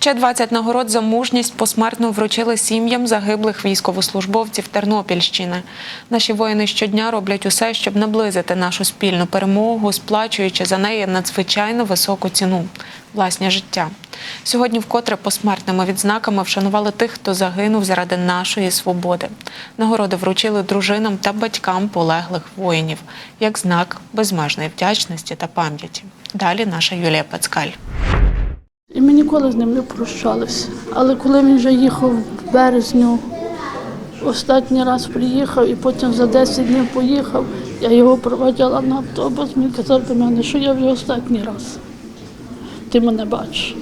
Ще 20 нагород за мужність посмертно вручили сім'ям загиблих військовослужбовців Тернопільщини. Наші воїни щодня роблять усе, щоб наблизити нашу спільну перемогу, сплачуючи за неї надзвичайно високу ціну власне життя. Сьогодні вкотре посмертними відзнаками вшанували тих, хто загинув заради нашої свободи. Нагороди вручили дружинам та батькам полеглих воїнів як знак безмежної вдячності та пам'яті. Далі наша Юлія Пацкаль. І ми ніколи з ним не прощалися. Але коли він вже їхав в березню, останній раз приїхав і потім за 10 днів поїхав, я його проводила на автобус, він казав до мене, що я вже останній раз. Ти мене бачиш.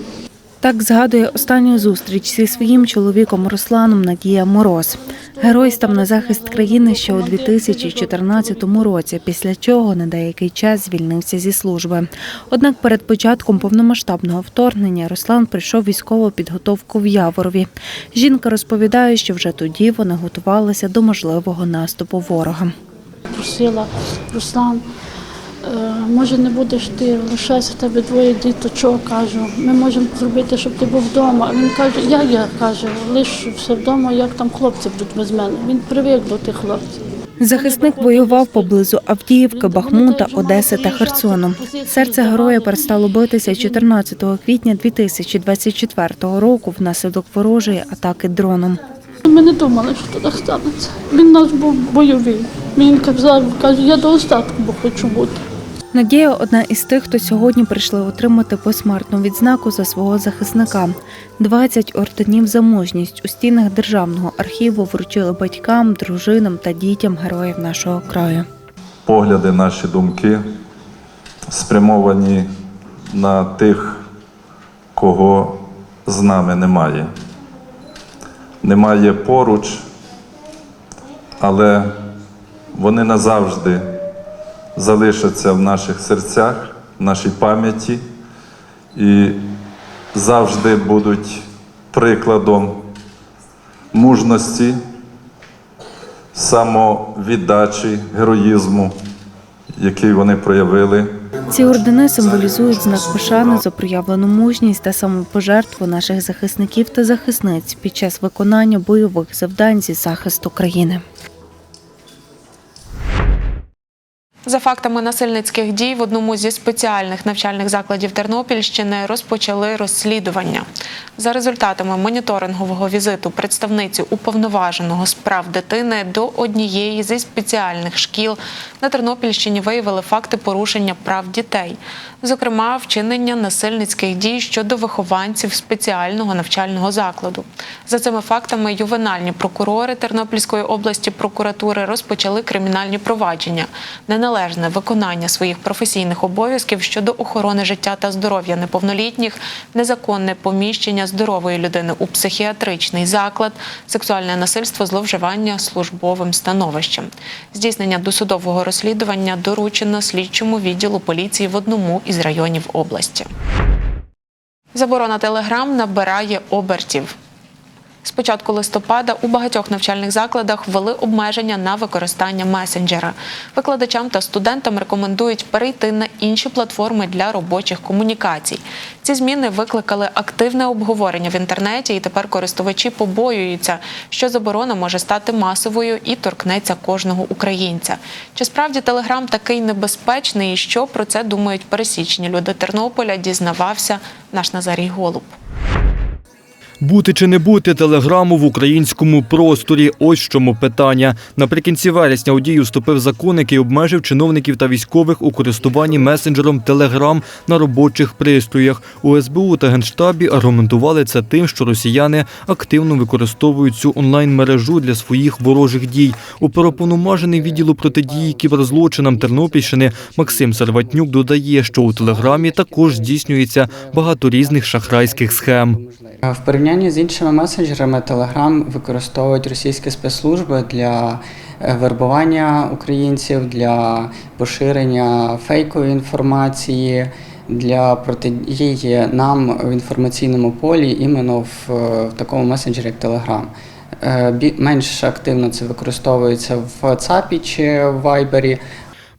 Так згадує останню зустріч зі своїм чоловіком Русланом Надія Мороз. Герой став на захист країни ще у 2014 році, після чого на деякий час звільнився зі служби. Однак перед початком повномасштабного вторгнення Руслан прийшов військову підготовку в Яворові. Жінка розповідає, що вже тоді вони готувалися до можливого наступу ворога. Просила Руслан, може не будеш ти, лишайся в тебе двоє діточок, кажу. Ми можемо зробити, щоб ти був вдома. А він каже, я, я каже, лиш все вдома, як там хлопці будуть без мене. Він привик до тих хлопців. Захисник воював поблизу Авдіївки, Бахмута, Одеси та Херсону. Серце героя перестало битися 14 квітня 2024 року внаслідок ворожої атаки дроном. Ми не думали, що туди станеться. Він наш був бойовий. Він казав, каже, я до остатку бо хочу бути. Надія одна із тих, хто сьогодні прийшли отримати посмертну відзнаку за свого захисника. 20 орденів за мужність у стінах державного архіву вручили батькам, дружинам та дітям героїв нашого краю. погляди, наші думки спрямовані на тих, кого з нами немає. Немає поруч, але вони назавжди залишаться в наших серцях, в нашій пам'яті і завжди будуть прикладом мужності, самовіддачі, героїзму, який вони проявили. Ці ордени символізують знак пошани за проявлену мужність та самопожертву наших захисників та захисниць під час виконання бойових завдань зі захисту країни. За фактами насильницьких дій в одному зі спеціальних навчальних закладів Тернопільщини розпочали розслідування. За результатами моніторингового візиту представниці уповноваженого з прав дитини до однієї зі спеціальних шкіл на Тернопільщині виявили факти порушення прав дітей, зокрема вчинення насильницьких дій щодо вихованців спеціального навчального закладу. За цими фактами ювенальні прокурори Тернопільської області прокуратури розпочали кримінальні провадження, неналежне виконання своїх професійних обов'язків щодо охорони життя та здоров'я неповнолітніх, незаконне поміщення здорової людини у психіатричний заклад, сексуальне насильство, зловживання службовим становищем. Здійснення досудового розслідування доручено слідчому відділу поліції в одному із районів області. Заборона телеграм набирає обертів. З початку листопада у багатьох навчальних закладах ввели обмеження на використання месенджера. Викладачам та студентам рекомендують перейти на інші платформи для робочих комунікацій. Ці зміни викликали активне обговорення в інтернеті, і тепер користувачі побоюються, що заборона може стати масовою і торкнеться кожного українця. Чи справді телеграм такий небезпечний, і що про це думають пересічні люди Тернополя? Дізнавався наш Назарій Голуб. Бути чи не бути телеграму в українському просторі? Ось чому питання. Наприкінці вересня у дію вступив закон, який обмежив чиновників та військових у користуванні месенджером Телеграм на робочих пристроях. У СБУ та Генштабі аргументували це тим, що росіяни активно використовують цю онлайн-мережу для своїх ворожих дій. У переповномажений відділу протидії кіберзлочинам Тернопільщини Максим Серватнюк додає, що у Телеграмі також здійснюється багато різних шахрайських схем. В порівнянні з іншими месенджерами Telegram використовують російські спецслужби для е, вербування українців, для поширення фейкової інформації, для протидії нам в інформаційному полі іменно в, е, в такому месенджері, як Telegram. Е, Менш активно це використовується в WhatsApp чи в Viber,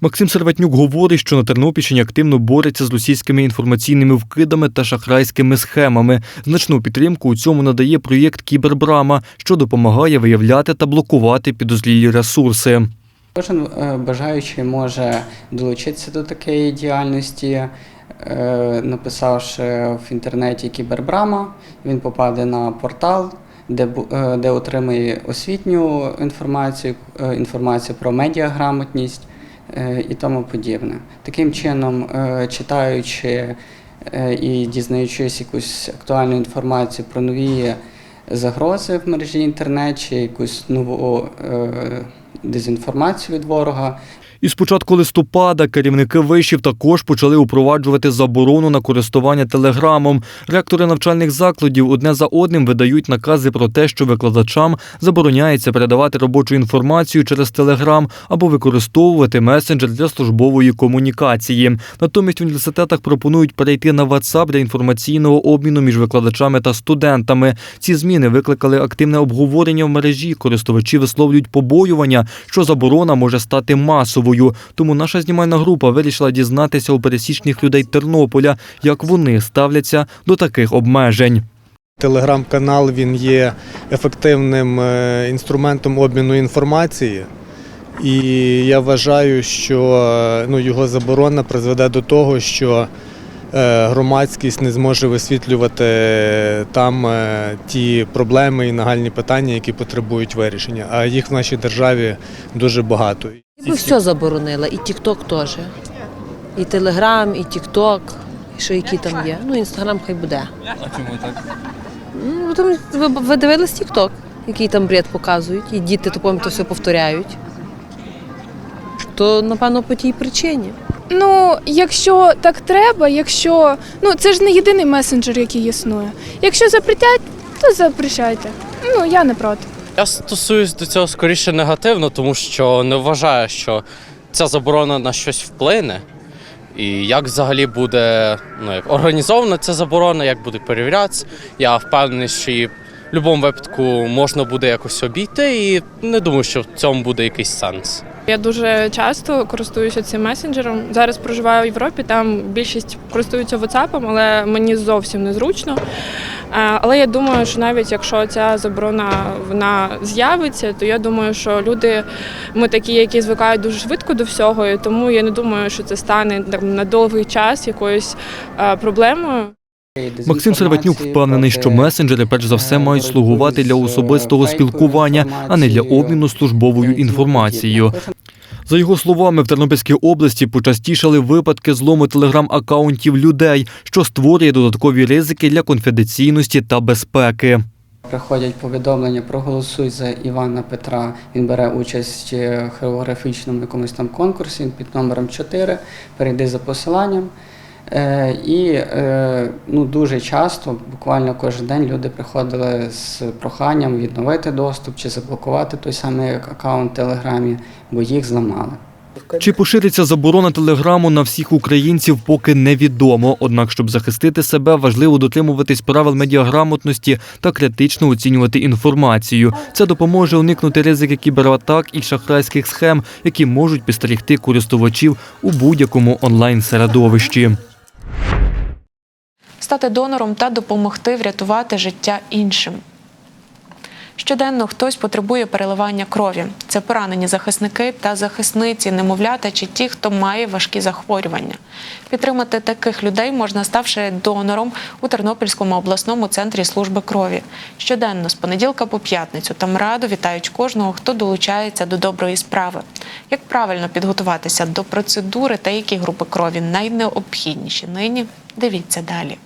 Максим Серватнюк говорить, що на Тернопільщині активно бореться з російськими інформаційними вкидами та шахрайськими схемами. Значну підтримку у цьому надає проєкт Кібербрама, що допомагає виявляти та блокувати підозрілі ресурси. Кожен е, бажаючий може долучитися до такої діяльності, е, написавши в інтернеті Кібербрама, він попаде на портал, де, е, де отримає освітню інформацію, інформацію про медіаграмотність і тому подібне. Таким чином, е, читаючи е, і дізнаючись якусь актуальну інформацію про нові загрози в мережі інтернет чи якусь нову е, дезінформацію від ворога, І з початку листопада керівники вишів також почали упроваджувати заборону на користування телеграмом. Ректори навчальних закладів одне за одним видають накази про те, що викладачам забороняється передавати робочу інформацію через телеграм або використовувати месенджер для службової комунікації. Натомість в університетах пропонують перейти на WhatsApp для інформаційного обміну між викладачами та студентами. Ці зміни викликали активне обговорення в мережі. Користувачі висловлюють побоювання, що заборона може стати масовою. Тому наша знімальна група вирішила дізнатися у пересічних людей Тернополя, як вони ставляться до таких обмежень. Телеграм-канал він є ефективним е, інструментом обміну інформації, і я вважаю, що е, ну, його заборона призведе до того, що е, громадськість не зможе висвітлювати там ті проблеми і нагальні питання, які потребують вирішення. А їх в нашій державі дуже багато. Я би все заборонила, і Тік-Ток теж. І Телеграм, і Тік-Ток, і що які там є. Ну, Інстаграм хай буде. А чому так? Ну, тому ви, ви дивились Тік-Ток, який там бред показують, і діти то то все повторяють. То, напевно, по тій причині. Ну, якщо так треба, якщо ну це ж не єдиний месенджер, який існує. Якщо запретять, то запрещайте. Ну я не проти. Я стосуюсь до цього скоріше негативно, тому що не вважаю, що ця заборона на щось вплине. І як взагалі буде ну, як організована ця заборона, як буде перевірятися. Я впевнений, що її в будь-якому випадку можна буде якось обійти, і не думаю, що в цьому буде якийсь сенс. Я дуже часто користуюся цим месенджером. Зараз проживаю в Європі, там більшість користуються WhatsApp, але мені зовсім незручно. Е, Але я думаю, що навіть якщо ця заборона вона з'явиться, то я думаю, що люди ми такі, які звикають дуже швидко до всього, і тому я не думаю, що це стане на довгий час якоюсь е, проблемою. Максим Серватнюк впевнений, що месенджери перш за все мають слугувати для особистого спілкування, а не для обміну службовою інформацією. За його словами, в Тернопільській області почастішали випадки злому телеграм-акаунтів людей, що створює додаткові ризики для конфіденційності та безпеки. Приходять повідомлення, проголосуй за Івана Петра. Він бере участь в хореографічному якомусь там конкурсі під номером 4, перейди за посиланням. Е, і е, ну, дуже часто, буквально кожен день, люди приходили з проханням відновити доступ чи заблокувати той самий аккаунт в Телеграмі, бо їх зламали. Чи пошириться заборона телеграму на всіх українців, поки невідомо. Однак, щоб захистити себе, важливо дотримуватись правил медіаграмотності та критично оцінювати інформацію. Це допоможе уникнути ризики кібератак і шахрайських схем, які можуть підстерігти користувачів у будь-якому онлайн-середовищі. Стати донором та допомогти врятувати життя іншим. Щоденно хтось потребує переливання крові. Це поранені захисники та захисниці, немовлята чи ті, хто має важкі захворювання. Підтримати таких людей можна, ставши донором у Тернопільському обласному центрі служби крові. Щоденно з понеділка по п'ятницю там радо вітають кожного, хто долучається до доброї справи. Як правильно підготуватися до процедури та які групи крові найнеобхідніші нині? Дивіться далі.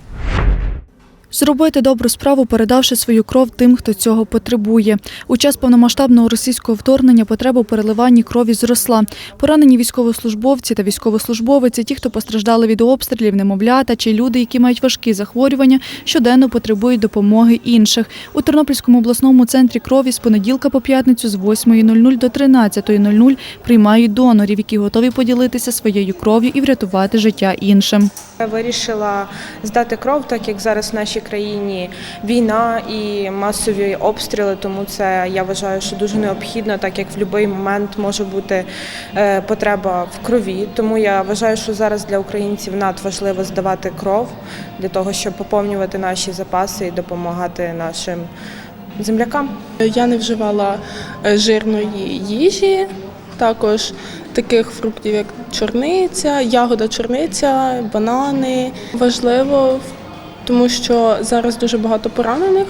Зробити добру справу, передавши свою кров тим, хто цього потребує. У час повномасштабного російського вторгнення потреба у переливанні крові зросла. Поранені військовослужбовці та військовослужбовиці, ті, хто постраждали від обстрілів, немовлята чи люди, які мають важкі захворювання, щоденно потребують допомоги інших. У Тернопільському обласному центрі крові з понеділка по п'ятницю з 8.00 до 13.00 приймають донорів, які готові поділитися своєю кров'ю і врятувати життя іншим. Я вирішила здати кров, так як зараз в нашій країні війна і масові обстріли, тому це я вважаю, що дуже необхідно, так як в будь-який момент може бути е, потреба в крові. Тому я вважаю, що зараз для українців надважливо здавати кров для того, щоб поповнювати наші запаси і допомагати нашим землякам. Я не вживала е, жирної їжі, також таких фруктів, як чорниця, ягода чорниця, банани. Важливо, тому що зараз дуже багато поранених,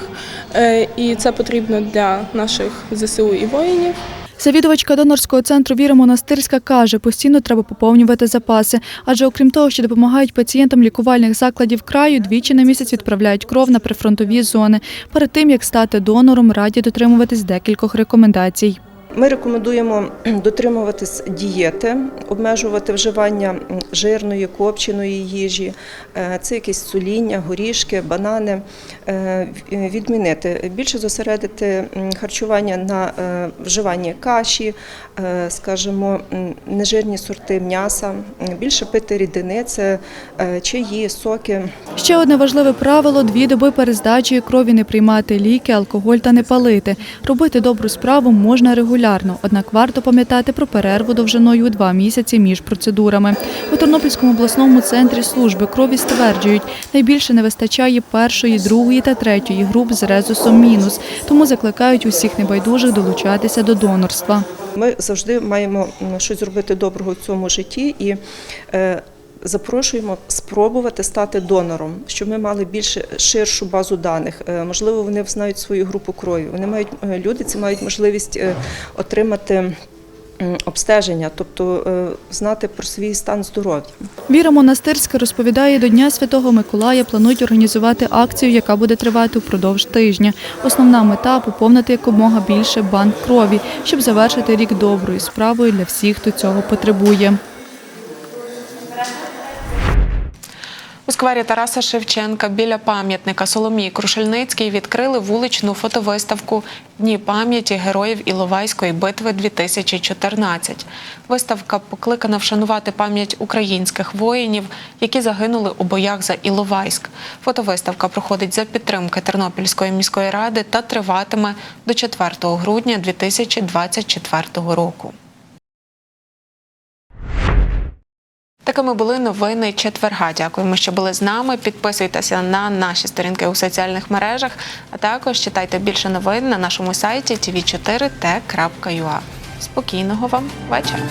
е, і це потрібно для наших ЗСУ і воїнів. Завідувачка донорського центру Віра Монастирська каже, постійно треба поповнювати запаси, адже окрім того, що допомагають пацієнтам лікувальних закладів краю, двічі на місяць відправляють кров на прифронтові зони. Перед тим як стати донором, раді дотримуватись декількох рекомендацій. Ми рекомендуємо дотримуватись дієти, обмежувати вживання жирної, копченої їжі, е, це якісь соління, горішки, банани. Е, Відмінити більше зосередити харчування на е, вживанні каші, скажімо, нежирні сорти м'яса, більше пити рідини, це чаї, соки. Ще одне важливе правило дві доби перед здачею крові не приймати ліки, алкоголь та не палити. Робити добру справу можна регулярно, однак варто пам'ятати про перерву довжиною два місяці між процедурами. У Тернопільському обласному центрі служби крові стверджують, найбільше не вистачає першої, другої та третьої груп з резусом мінус, тому закликають усіх небайдужих долучатися до донорства. Ми завжди маємо щось зробити доброго в цьому житті і е, запрошуємо спробувати стати донором, щоб ми мали більш ширшу базу даних. Е, можливо, вони знають свою групу крові. Вони мають е, люди, ці мають можливість е, отримати. Обстеження, тобто знати про свій стан здоров'я. Віра Монастирська розповідає, до Дня Святого Миколая планують організувати акцію, яка буде тривати впродовж тижня. Основна мета поповнити якомога більше банк крові, щоб завершити рік доброю справою для всіх, хто цього потребує. Сквері Тараса Шевченка біля пам'ятника Соломії Крушельницькій відкрили вуличну фотовиставку Дні пам'яті героїв Іловайської битви 2014. Виставка покликана вшанувати пам'ять українських воїнів, які загинули у боях за Іловайськ. Фотовиставка проходить за підтримки Тернопільської міської ради та триватиме до 4 грудня 2024 року. Такими були новини четверга. Дякуємо, що були з нами. Підписуйтеся на наші сторінки у соціальних мережах, а також читайте більше новин на нашому сайті tv4t.ua. Спокійного вам вечора.